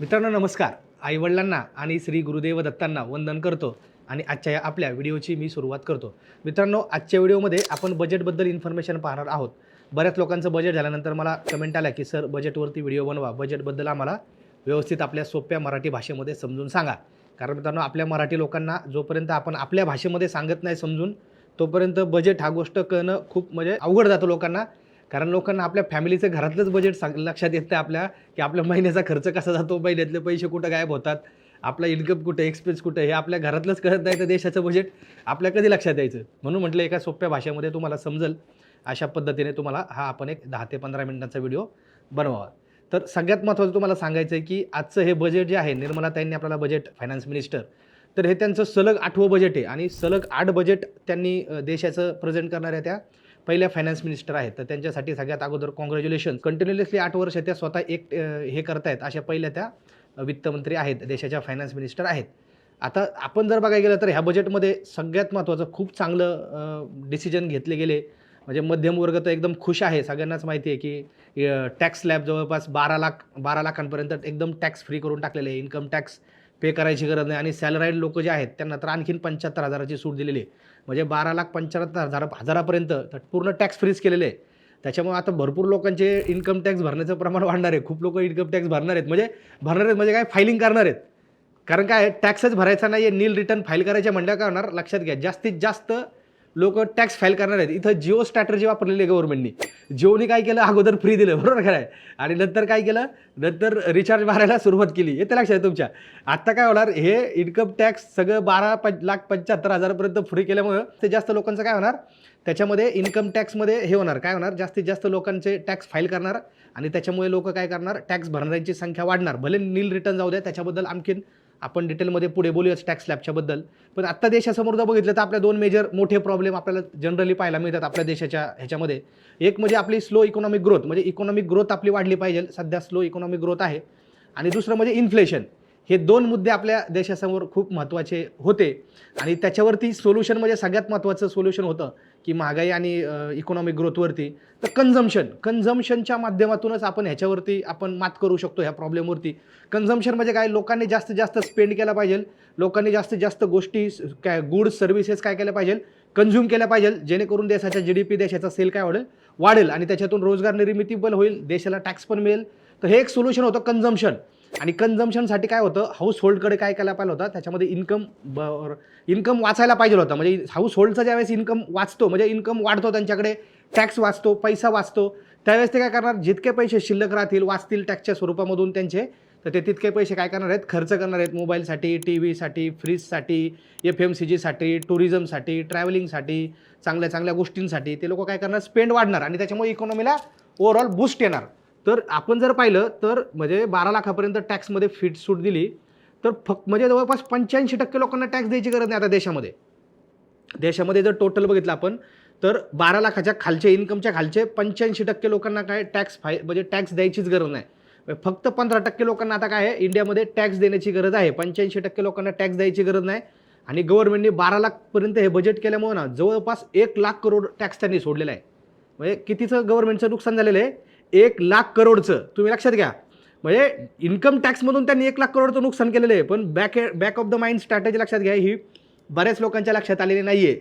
मित्रांनो नमस्कार. आईवडिलांना आणि श्री गुरुदेव दत्तांना वंदन करतो आणि आजच्या या आपल्या व्हिडिओची मी सुरुवात करतो. मित्रांनो आजच्या व्हिडिओमध्ये आपण बजेटबद्दल इन्फॉर्मेशन पाहणार आहोत. बऱ्याच लोकांचं बजेट झाल्यानंतर मला कमेंट आल्या की सर बजेटवरती व्हिडिओ बनवा. बजेटबद्दल आम्हाला व्यवस्थित आपल्या सोप्या मराठी भाषेमध्ये समजून सांगा. कारण मित्रांनो आपल्या मराठी लोकांना जोपर्यंत आपण आपल्या भाषेमध्ये सांगत नाही समजून तोपर्यंत बजेट हा गोष्ट कळणं खूप म्हणजे अवघड जातं लोकांना. कारण लोकांना आपल्या फॅमिलीचं घरातलंच बजेट सांग लक्षात येतं आपल्या की आपल्या महिन्याचा खर्च कसा जातो महिन्यातले पैसे कुठं गायब होतात आपला इन्कम कुठे एक्सपेन्स कुठे हे आपल्या घरातलंच कळत नाही तर देशाचं बजेट आपल्या कधी लक्षात यायचं? म्हणून म्हटलं एका सोप्या भाषेमध्ये तुम्हाला समजेल अशा पद्धतीने तुम्हाला हा आपण एक दहा ते पंधरा मिनिटांचा व्हिडिओ बनवावा. तर सगळ्यात महत्त्वाचं तुम्हाला सांगायचं आहे की आजचं हे बजेट जे आहे निर्मला ताईंनी आपल्याला बजेट फायनान्स मिनिस्टर तर हे त्यांचं सलग आठवं बजेट आहे आणि सलग आठ बजेट त्यांनी देशाचं प्रेझेंट करणाऱ्या त्या पहिल्या फायनान्स मिनिस्टर आहेत. तर त्यांच्यासाठी सगळ्यात अगोदर कॉंग्रॅच्युलेशन कंटिन्युअसली आठ वर्ष त्या स्वतः एक हे करतायत. अशा पहिल्या त्या वित्तमंत्री आहेत. देशाच्या फायनान्स मिनिस्टर आहेत. आता आपण जर बघायला गेलं तर ह्या बजेटमध्ये सगळ्यात महत्त्वाचं खूप चांगलं डिसिजन घेतले गेले. म्हणजे मध्यम वर्ग तर एकदम खुश आहे. सगळ्यांनाच माहिती आहे की टॅक्स स्लॅब जवळपास बारा लाख बारा लाखांपर्यंत एकदम टॅक्स फ्री करून टाकलेले आहे. इन्कम टॅक्स पे करायची गरज नाही. आणि सॅलराईड लोक जे आहेत त्यांना तर आणखीन पंच्याहत्तर हजाराची सूट दिलेली आहे. म्हणजे बारा लाख पंच्याहत्तर हजार हजारापर्यंत तर पूर्ण टॅक्स फ्रीज केलेले आहे. त्याच्यामुळे आता भरपूर लोकांचे इन्कम टॅक्स भरण्याचं प्रमाण वाढणार आहे. खूप लोक इन्कम टॅक्स भरणार आहेत. म्हणजे भरणार आहेत म्हणजे काय? फायलिंग करणार आहेत. कारण काय? टॅक्सच भरायचा नाही आहे नील रिटर्न फाईल करायचे म्हणल्या काय होणार? लक्षात घ्या. जास्तीत जास्त लोक टॅक्स फाईल करणार आहेत. इथं जिओ स्ट्रॅटर्जी वापरलेली आहे गव्हर्नमेंटनी जिओनी काय केलं? अगोदर फ्री दिलं. बरोबर आहे आणि नंतर काय केलं? नंतर रिचार्ज मारायला सुरुवात केली. हे तर लक्षात आहे तुमच्या. आत्ता काय होणार? हे इन्कम टॅक्स सगळं बारा पं लाख पंच्याहत्तर हजारापर्यंत फ्री केल्यामुळं ते जास्त लोकांचं काय होणार? त्याच्यामध्ये इन्कम टॅक्समध्ये हे होणार. काय होणार? जास्तीत जास्त लोकांचे टॅक्स फाईल करणार आणि त्याच्यामुळे लोक काय करणार? टॅक्स भरणाऱ्यांची संख्या वाढणार. भले नील रिटर्न जाऊ द्या त्याच्याबद्दल आणखीन आपण डिटेलमध्ये पुढे बोलूयाच टॅक्स स्लॅबच्याबद्दल पण आत्ता देशासमोर जर बघितलं तर आपल्या दोन मेजर मोठे प्रॉब्लेम आपल्याला जनरली पाहायला मिळतात आपल्या देशाच्या ह्याच्यामध्ये. एक म्हणजे आपली स्लो इकॉनॉमिक ग्रोथ म्हणजे इकॉनॉमिक ग्रोथ आपली वाढली पाहिजे. सध्या स्लो इकॉनॉमिक ग्रोथ आहे. आणि दुसरं म्हणजे इन्फ्लेशन हे दोन मुद्दे आपल्या देशासमोर खूप महत्त्वाचे होते. आणि त्याच्यावरती सोल्युशन म्हणजे सगळ्यात महत्त्वाचं सोल्युशन होतं की महागाई आणि इकॉनॉमिक ग्रोथवरती तर कन्झम्शन कन्झम्शनच्या माध्यमातूनच आपण ह्याच्यावरती आपण मात करू शकतो ह्या प्रॉब्लेमवरती कन्झम्शन म्हणजे काय? लोकांनी जास्तीत जास्त स्पेंड केला पाहिजे. लोकांनी जास्तीत जास्त गोष्टी काय गुड्स सर्व्हिसेस काय केल्या पाहिजे? कन्झ्युम केल्या पाहिजे. जेणेकरून देशाच्या जी डी पी देशाचा सेल काय वाढेल? वाढेल. आणि त्याच्यातून रोजगार निर्मिती पण होईल. देशाला टॅक्स पण मिळेल. तर हे एक सोल्युशन होतं कन्झम्शन आणि कन्झम्शनसाठी काय होतं? हाऊस होल्डकडे काय करायला पाहिजे होता? त्याच्यामध्ये इन्कम इन्कम वाचायला पाहिजे होता. म्हणजे हाऊस होल्डचा ज्यावेळेस इन्कम वाचतो म्हणजे इन्कम वाढतो त्यांच्याकडे टॅक्स वाचतो पैसा वाचतो त्यावेळेस ते काय करणार? जितके पैसे शिल्लक राहतील वाचतील टॅक्सच्या स्वरूपामधून त्यांचे तर ते तितके पैसे काय करणार आहेत? खर्च करणार आहेत. मोबाईलसाठी टी व्हीसाठी फ्रीजसाठी एफ एम सी जीसाठी टुरिझमसाठी ट्रॅव्हलिंगसाठी चांगल्या चांगल्या गोष्टींसाठी ते लोक काय करणार? स्पेंड वाढणार. आणि त्याच्यामुळे इकॉनॉमीला ओव्हरऑल बूस्ट येणार. तर आपण जर पाहिलं तर म्हणजे बारा लाखापर्यंत टॅक्समध्ये फिट सूट दिली तर फक्त म्हणजे जवळपास पंच्याऐंशी टक्के लोकांना टॅक्स द्यायची गरज नाही आता देशामध्ये. देशामध्ये जर टोटल बघितलं आपण तर बारा लाखाच्या खालचे इन्कमच्या खालचे पंच्याऐंशी टक्के लोकांना काय टॅक्स फाय म्हणजे टॅक्स द्यायचीच गरज नाही. फक्त पंधरा टक्के लोकांना आता काय आहे इंडियामध्ये टॅक्स देण्याची गरज आहे. पंच्याऐंशी टक्के लोकांना टॅक्स द्यायची गरज नाही. आणि गव्हर्नमेंटने बारा लाखपर्यंत हे बजेट केल्यामुळे ना जवळपास एक लाख करोड टॅक्स त्यांनी सोडलेला आहे. म्हणजे कितीचं गव्हर्नमेंटचं नुकसान झालेलं आहे? एक लाख करोडचं तुम्ही लक्षात घ्या. म्हणजे इन्कम टॅक्समधून त्यांनी एक लाख करोडचं नुकसान केलेलं आहे. पण back back of the mind strategy लक्षात घ्या ही बऱ्याच लोकांच्या लक्षात आलेली नाही आहे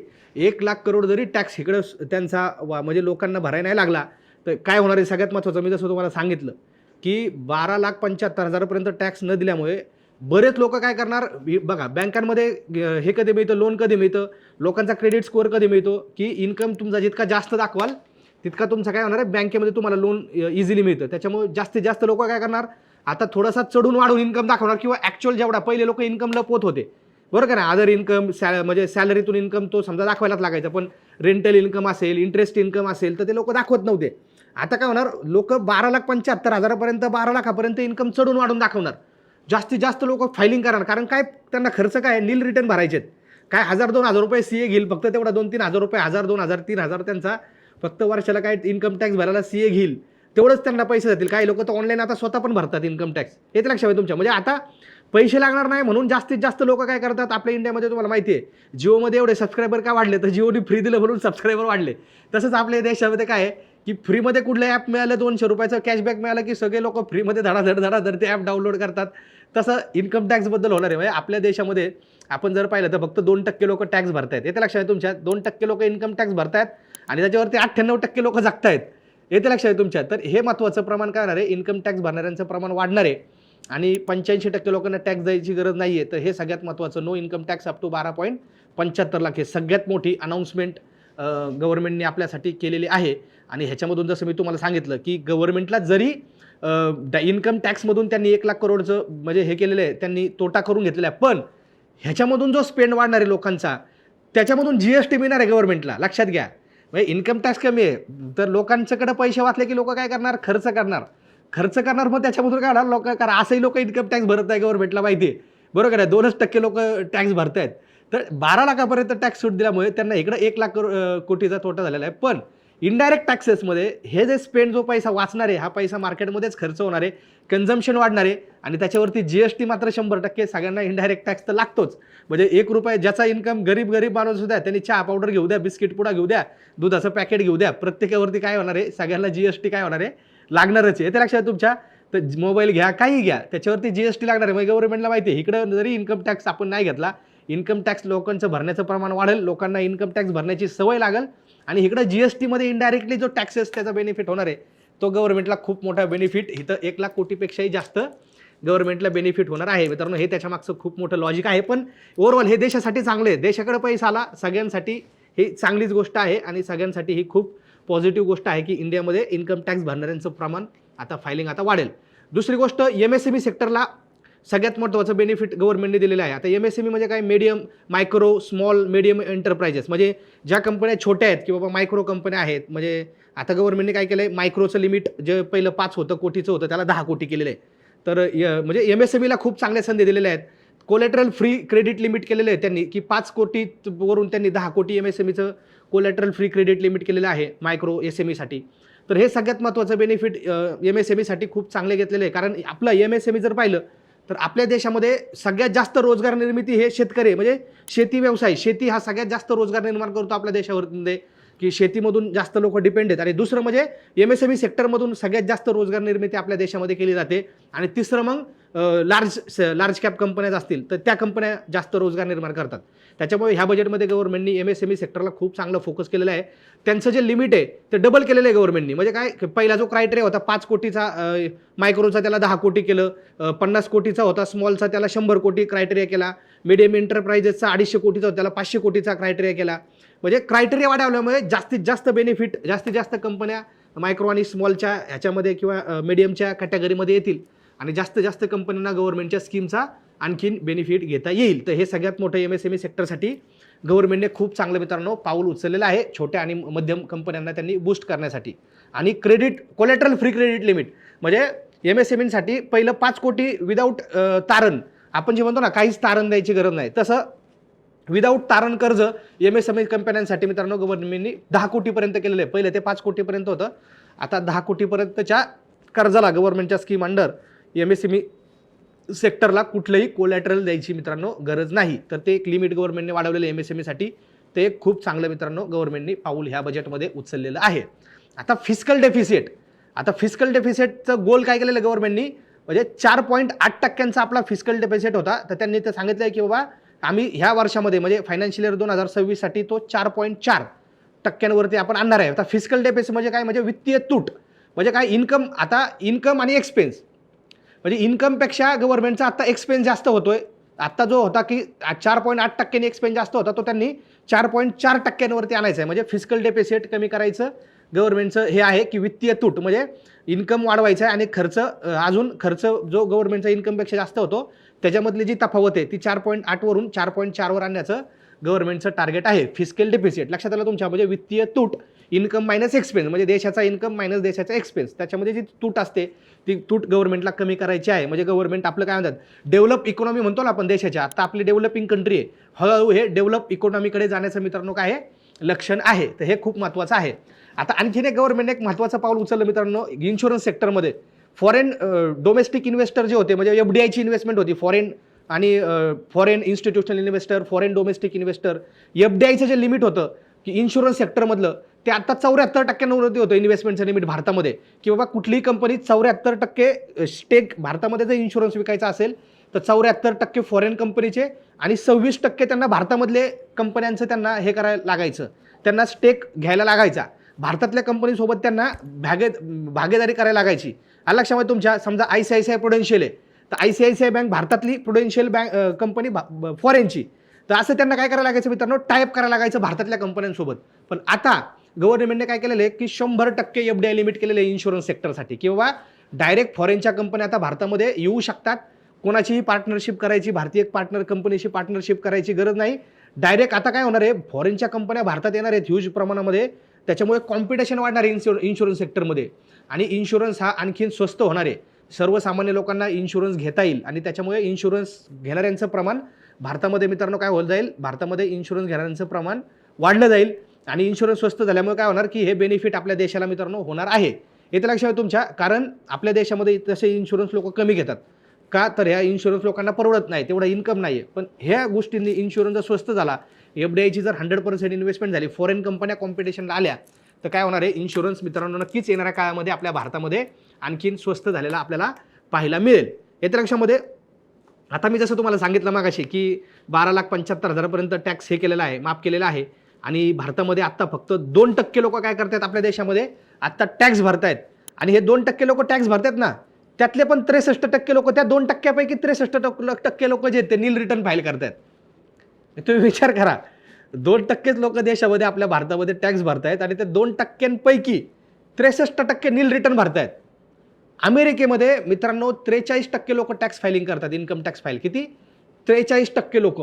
एक लाख करोड जरी टॅक्स इकडं त्यांचा वा- म्हणजे लोकांना भरायला नाही लागला तर काय होणार आहे? सगळ्यात महत्त्वाचं मी जसं तुम्हाला सांगितलं की बारा लाख पंच्याहत्तर हजारापर्यंत टॅक्स न दिल्यामुळे बरेच लोक काय करणार? बघा बँकांमध्ये हे कधी मिळतं? लोन कधी मिळतं? लोकांचा क्रेडिट स्कोअर कधी मिळतो? की इन्कम तुमचा जितका जास्त दाखवाल तितका तुमचा काय होणार आहे? बँकेमध्ये तुम्हाला लोन इझिली मिळतं. त्याच्यामुळे जास्तीत जास्त लोक काय करणार? आता थोडासा चढून वाढून इन्कम दाखवणार किंवा ॲक्च्युअल जेवढा पहिले लोक इन्कम लपवत होते. बरोबर का ना अदर इन्कम सॅ म्हणजे सॅलरीतून इन्कम तो समजा दाखवायलाच लागायचा. पण रेंटल इन्कम असेल इंटरेस्ट इन्कम असेल तर ते लोक दाखवत नव्हते. आता काय होणार? लोक बारा लाख पंच्याहत्तर हजारापर्यंत बारा लाखापर्यंत इन्कम चढून वाढून दाखवणार. जास्तीत जास्त लोक फायलिंग करणार. कारण काय? त्यांना खर्च काय नील रिटर्न भरायचे आहेत काय? हजार दोन हजार रुपये सी ए घेईल फक्त तेवढा. दोन तीन हजार रुपये हजार दोन हजार तीन हजार त्यांचा फक्त वर्षाला काय इन्कम टॅक्स भरायला सी ए घेईल तेवढंच त्यांना पैसे जातील. काही लोक तर ऑनलाईन आता स्वतः पण भरतात इन्कम टॅक्स हे तर लक्षात तुमच्या. म्हणजे आता पैसे लागणार नाही म्हणून जास्तीत जास्त लोक काय करतात? आपल्या इंडियामध्ये तुम्हाला माहिती आहे जिओमध्ये एवढे सबस्क्रायबर का वाढले? तर जिओनी फ्री दिलं म्हणून सबस्क्रायबर वाढले. तसंच आपल्या देशामध्ये काय आहे की फ्रीमध्ये कुठलं ॲप मिळालं? दोनशे रुपयाचं कॅशबॅक मिळालं की सगळे लोक फ्रीमध्ये धडाधड धडाधड ते ॲप डाउनलोड करतात. तसं इन्कम टॅक्सबद्दल होणार आहे. म्हणजे आपल्या देशामध्ये आपण जर पाहिलं तर फक्त दोन टक्के लोक टॅक्स भरतायत. येते लक्षात आहे तुमच्या. दोन टक्के लोक इन्कम टॅक्स भरतायत. आणि त्याच्यावरती अठ्ठ्याण्णव टक्के लोक जगतायत. येते लक्षात आहे तुमच्या. तर हे महत्त्वाचं प्रमाण काय होणार आहे? इन्कम टॅक्स भरणाऱ्यांचं प्रमाण वाढणार आहे. आणि पंच्याऐंशी टक्के लोकांना टॅक्स द्यायची गरज नाही आहे तर हे सगळ्यात महत्त्वाचं no income tax up to बारा पॉईंट पंच्याहत्तर लाख हे सगळ्यात मोठी अनाऊन्समेंट गव्हर्नमेंटने आपल्यासाठी केलेली आहे. आणि ह्याच्यामधून जसं मी तुम्हाला सांगितलं की गव्हर्नमेंटला जरी इन्कम टॅक्समधून त्यांनी एक लाख करोडचं म्हणजे हे केलेलं आहे त्यांनी तोटा करून घेतलेला आहे. पण ह्याच्यामधून जो स्पेंड वाढणार आहे लोकांचा त्याच्यामधून जी एस टी मिळणार आहे गव्हर्नमेंटला लक्षात घ्या. म्हणजे इन्कम टॅक्स कमी आहे. तर लोकांच्याकडे पैसे वाचले की लोक काय करणार? खर्च करणार. खर्च करणार मग त्याच्यामधून काय होणार लोक कारण असंही लोक इन्कम टॅक्स भरत नाही गव्हर्नमेंटला माहिती आहे बरोबर आहे? दोनच टक्के लोक टॅक्स भरत आहेत तर बारा लाखापर्यंत टॅक्स सूट दिल्यामुळे त्यांना इकडं एक लाख करो कोटीचा तोटा झालेला आहे. पण इनडायरेक्ट टॅक्सेसमध्ये हे जे स्पेंड जो पैसा वाचणार आहे हा पैसा मार्केटमध्येच खर्च होणार आहे कन्झम्शन वाढणार आहे आणि त्याच्यावरती जी एस टी मात्र शंभर टक्के सगळ्यांना इनडायरेक्ट टॅक्स तर लागतोच. म्हणजे एक रुपये ज्याचा इन्कम गरीब गरीब माणूस सुद्धा त्यांनी चहा पावडर घेऊ द्या बिस्किट पुडा घेऊ द्या दुधाचं पॅकेट घेऊ द्या प्रत्येकावरती काय होणार आहे सगळ्यांना जी एस टी काय होणार आहे लागणारच आहे. ते लक्षात तुमच्या. तर मोबाईल घ्या काही घ्या त्याच्यावरती जी एस टी लागणार आहे. मग गव्हर्नमेंटला माहिती आहे इकडं जरी इन्कम टॅक्स आपण नाही घेतला इन्कम टॅक्स लोकांचं भरण्याचं प्रमाण वाढेल लोकांना इन्कम टॅक्स भरण्याची सवय लागेल आणि इकडं जी एस टीमध्ये इनडायरेक्टली जो टॅक्सेस त्याचा बेनिफिट होणार आहे तो गव्हर्नमेंटला खूप मोठा बेनिफिट इथं एक लाख कोटीपेक्षाही जास्त गव्हर्नमेंटला बेनिफिट होणार आहे. मित्रांनो हे त्याच्यामागचं खूप मोठं लॉजिक आहे. पण ओव्हरऑल हे देशासाठी चांगलं आहे. देशाकडे पैसा आला सगळ्यांसाठी ही चांगलीच गोष्ट आहे आणि सगळ्यांसाठी ही खूप पॉझिटिव्ह गोष्ट आहे की इंडियामध्ये इन्कम टॅक्स भरणाऱ्यांचं प्रमाण आता फायलिंग आता वाढेल. दुसरी गोष्ट एम एस एम ई सेक्टरला सगळ्यात महत्त्वाचं बेनिफिट गव्हर्नमेंटने दिलेलं आहे. आता एम एस एम ई म्हणजे काय? Medium micro small medium enterprises म्हणजे ज्या कंपन्या छोट्या आहेत की बाबा मायक्रो कंपन्या आहेत म्हणजे आता गव्हर्नमेंटने काय केलं आहे मायक्रोचं लिमिट जे पहिलं पाच होतं कोटीचं होतं त्याला दहा कोटी केलेलं आहे तर य- म्हणजे एम एस एम ईला खूप चांगल्या संधी दिलेल्या आहेत. कोलेट्रल फ्री क्रेडिट लिमिट केलेलं आहे त्यांनी की पाच कोटी वरून त्यांनी दहा कोटी एम एस एम ईचं कोलेट्रल फ्री क्रेडिट लिमिट केलेलं आहे मायक्रो एस एम ईसाठी तर हे सगळ्यात महत्त्वाचं बेनिफिट एम एस एम ईसाठी खूप चांगले घेतलेले आहे. कारण आपलं एम एस एम ई जर पाहिलं तर आपल्या देशामध्ये सगळ्यात जास्त रोजगार निर्मिती हे शेतकरी आहे. म्हणजे शेती व्यवसाय शेती हा सगळ्यात जास्त रोजगार निर्माण करतो आपल्या देशावरती. की शेतीमधून जास्त लोक डिपेंड आहेत. आणि दुसरं म्हणजे एम एस एम ई सेक्टरमधून सगळ्यात जास्त रोजगार निर्मिती आपल्या देशामध्ये केली जाते. आणि तिसरं मग लार्ज लार्ज कॅप कंपन्याज असतील तर त्या कंपन्या जास्त रोजगार निर्माण करतात. त्याच्यामुळे ह्या बजेटमध्ये गव्हर्नमेंटनी एम एस एम ई सेक्टरला खूप चांगलं फोकस केलेलं आहे. त्यांचं जे लिमिट आहे ते डबल केलेलं आहे गव्हर्नमेंटनी म्हणजे काय पहिला जो क्रायटेरिया होता पाच कोटीचा मायक्रोचा त्याला दहा कोटी केलं पन्नास कोटीचा होता स्मॉलचा त्याला शंभर कोटी क्रायटेरिया केला मिडियम एंटरप्राइजेसचा अडीचशे कोटीचा होता त्याला पाचशे कोटीचा क्रायटेरिया केला. म्हणजे क्रायटेरिया वाढवल्यामुळे जास्तीत जास्त बेनिफिट जास्तीत जास्त कंपन्या मायक्रो आणि स्मॉलच्या ह्याच्यामध्ये किंवा मिडियमच्या कॅटेगरीमध्ये येतील. आणि जास्त जास्त कंपन्यांना गव्हर्नमेंटच्या स्कीमचा आणखीन बेनिफिट घेता येईल. तर हे सगळ्यात मोठं एम एस एम ई सेक्टरसाठी गव्हर्नमेंटने खूप चांगलं मित्रांनो पाऊल उचललेलं आहे छोट्या आणि मध्यम कंपन्यांना त्यांनी बूस्ट करण्यासाठी. आणि credit collateral free credit limit म्हणजे एम एस एम ईसाठी पहिलं पाच कोटी विदाऊट तारण. आपण जे म्हणतो ना काहीच तारण द्यायची गरज नाही. तसं विदाऊट तारण कर्ज एम एस एम ई कंपन्यांसाठी मित्रांनो गव्हर्नमेंटनी दहा कोटीपर्यंत केलेलं आहे. पहिले ते पाच कोटीपर्यंत होतं. आता दहा कोटीपर्यंतच्या कर्जाला गव्हर्नमेंटच्या scheme under M S M E सेक्टरला कुठलंही कोलॅटरल द्यायची मित्रांनो गरज नाही. तर ते एक लिमिट गव्हर्नमेंटने वाढवलेलं एम एस एम ईसाठी ते एक खूप चांगलं मित्रांनो गव्हर्नमेंटनी पाऊल ह्या बजेटमध्ये उचललेलं आहे. आता फिस्कल डेफिसिट आता फिजिकल डेफिसिटचं गोल काय केलेलं गव्हर्नमेंटनी म्हणजे चार पॉईंट आठ टक्क्यांचा आपला फिस्कल डेफिसिट होता. तर त्यांनी ते सांगितलं आहे की बाबा आम्ही ह्या वर्षामध्ये म्हणजे फायनान्शियल इयर दोन हजार सव्वीससाठी तो चार पॉईंट चार टक्क्यांवरती आपण आणणार आहे. आता फिस्कल डेफिसिट म्हणजे काय? म्हणजे वित्तीय तूट. म्हणजे काय? इन्कम आता इन्कम आणि एक्सपेन्स म्हणजे इन्कमपेक्षा गव्हर्नमेंटचा आत्ता एक्सपेन्स जास्त होतोय. आत्ता जो होता की चार पॉईंट आठ टक्क्यांनी एक्सपेन्स जास्त होता तो त्यांनी चार पॉईंट चार टक्क्यांवरती आणायचं आहे. म्हणजे फिजिकल डेपिसिट कमी करायचं गव्हर्नमेंटचं हे आहे की वित्तीय तूट म्हणजे इन्कम वाढवायचं आहे आणि खर्च अजून खर्च जो गव्हर्नमेंटचा इन्कमपेक्षा जास्त होतो त्याच्यामधली जी तफावत आहे ती चार पॉईंट आठवरून चार पॉईंट चारवर आणण्याचं गव्हर्नमेंटचं टार्गेट आहे. फिजिकल डेफिसिट लक्षात आलं तुमच्या? म्हणजे वित्तीय तूट इन्कम मायनस एक्सपेन्स म्हणजे देशाचा इन्कम मायनस देशाचा एक्सपेन्स. त्याच्यामध्ये जी तूट असते ती तूट गव्हर्नमेंटला कमी करायची आहे. म्हणजे गव्हर्नमेंट आपलं काय म्हणतात डेव्हलप इकॉनॉमी म्हणतो ना आपण देशाच्या आता आपली डेव्हलपिंग कंट्री आहे. हळूहळू हे डेव्हलप इकॉनॉमीकडे जाण्याचं मित्रांनो काय आहे लक्षण आहे. तर हे खूप महत्त्वाचं आहे. आता आणखीन एक गव्हर्नमेंटने एक महत्त्वाचं पाऊल उचललं मित्रांनो इन्शुरन्स सेक्टरमध्ये. फॉरेन डोमेस्टिक इन्व्हेस्टर जे होते म्हणजे एफ डी आयची इन्व्हेस्टमेंट होती फॉरेन आणि foreign institutional investor foreign domestic investor. F D आयचं जे लिमिट होतं की इन्शुरन्स सेक्टरमधलं ते आता चौऱ्याहत्तर टक्क्यांवरती होतं इन्व्हेस्टमेंटचं लिमिट भारतामध्ये. की बाबा कुठलीही कंपनी चौऱ्याहत्तर टक्के स्टेक भारतामध्ये जर इन्शुरन्स विकायचा असेल तर चौऱ्याहत्तर टक्के फॉरेन कंपनीचे आणि सव्वीस टक्के त्यांना भारतामधले कंपन्यांचं त्यांना हे करायला लागायचं. त्यांना स्टेक घ्यायला लागायचा. भारतातल्या कंपनीसोबत त्यांना भागे भागीदारी करायला लागायची. आलं लक्षामध्ये तुमच्या समजा I C I C I Prudential आहे. तर I C I C I bank भारतातली प्रुडेन्शियल बँक कंपनी फॉरेनची तर असं त्यांना काय करायला लागायचं मित्रांनो? टाईप करायला लागायचं भारतातल्या कंपन्यांसोबत पण आता गव्हर्नमेंटने काय केलेलं आहे की शंभर टक्के एफ डी आय लिमिट केलेलं आहे इन्शुरन्स सेक्टरसाठी किंवा डायरेक्ट फॉरेनच्या कंपन्या आता भारतामध्ये येऊ शकतात. कोणाचीही पार्टनरशिप करायची भारतीय पार्टनर कंपनीशी पार्टनरशिप करायची गरज नाही. डायरेक्ट आता काय होणार आहे? फॉरेनच्या कंपन्या भारतात येणार आहेत ह्यूज प्रमाणामध्ये. त्याच्यामुळे कॉम्पिटिशन वाढणार आहे इन्शुर इन्शुरन्स सेक्टरमध्ये आणि इन्शुरन्स हा आणखीन स्वस्त होणार आहे. सर्वसामान्य लोकांना इन्शुरन्स घेता येईल. आणि त्याच्यामुळे इन्शुरन्स घेणाऱ्यांचं प्रमाण भारतामध्ये मित्रांनो काय होत जाईल? भारतामध्ये इन्शुरन्स घेणाऱ्यांचं प्रमाण वाढलं जाईल. आणि इन्शुरन्स स्वस्त झाल्यामुळे काय होणार की हे बेनिफिट आपल्या देशाला मित्रांनो होणार आहे. येते लक्षात तुमच्या कारण आपल्या देशामध्ये तसे इन्शुरन्स लोक कमी घेतात. का? तर ह्या इन्शुरन्स लोकांना परवडत नाही तेवढा इन्कम नाही आहे पण ह्या गोष्टींनी इन्शुरन्स जर स्वस्त झाला एफ डी आयची जर हंड्रेड पर्सेंट इन्व्हेस्टमेंट झाली फॉरेन कंपन्या कॉम्पिटिशनला आल्या तर काय होणार आहे? इन्शुरन्स मित्रांनो नक्कीच येणाऱ्या काळामध्ये आपल्या भारतामध्ये आणखीन स्वस्त झालेला आपल्याला पाहायला मिळेल. येत्या लक्षामध्ये आता मी जसं तुम्हाला सांगितलं मागाशी की बारा लाख पंच्याहत्तर हजारापर्यंत टॅक्स हे केलेला आहे माफ केलेला आहे. आणि भारतामध्ये आत्ता फक्त दोन टक्के लोक काय करतात आपल्या देशामध्ये? आत्ता टॅक्स भरतायत. आणि हे दोन टक्के लोक टॅक्स भरतात ना त्यातले पण त्रेसष्ट टक्के लोक त्या दोन टक्क्यापैकी त्रेसष्ट टक्के लोक जे ते नील रिटर्न फाईल करतात तुम्ही विचार करा. दोन टक्केच लोक देशामध्ये आपल्या भारतामध्ये टॅक्स भरतायत आणि ते दोन टक्क्यांपैकी त्रेसष्ट टक्के नील रिटर्न भरतायत. अमेरिकेमध्ये मित्रांनो त्रेचाळीस टक्के लोक टॅक्स फायलिंग करतात इन्कम टॅक्स फाईल. किती? त्रेचाळीस टक्के लोक.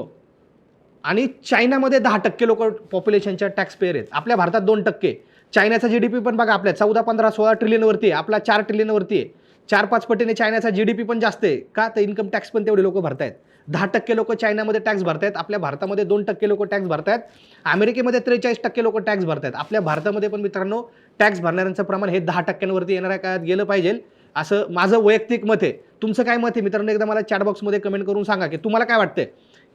आणि चायनामध्ये दहा टक्के लोक पॉप्युलेशनच्या टॅक्स पेअर आहेत. आपल्या भारतात दोन टक्के. चायनाचा जी डी पी पण बघा आपल्या चौदा पंधरा सोळा ट्रिलियनवरती आहे. आपला चार ट्रिलियनवरती आहे. चार पाच पटीने चायनाचा जी डी पी पण जास्त आहे. का? तर इन्कम टॅक्स पण तेवढे लोक भरतायत. दहा टक्के लोक चायनामध्ये टॅक्स भरतायत. आपल्या भारतामध्ये दोन टक्के लोक टॅक्स भरतायत. अमेरिकेमध्ये त्रेचाळीस टक्के लोक टॅक्स भरतायत. आपल्या भारतामध्ये पण मित्रांनो टॅक्स भरणाऱ्यांचं प्रमाण हे दहा टक्क्यांवरती येणाऱ्या काळात गेलं पाहिजे. असं माझं वैयक्तिक मत आहे. तुमचं काय मत आहे? मित्रांनो एकदा मला चॅटबॉक्समध्ये कमेंट करून सांगा की तुम्हाला काय वाटतंय?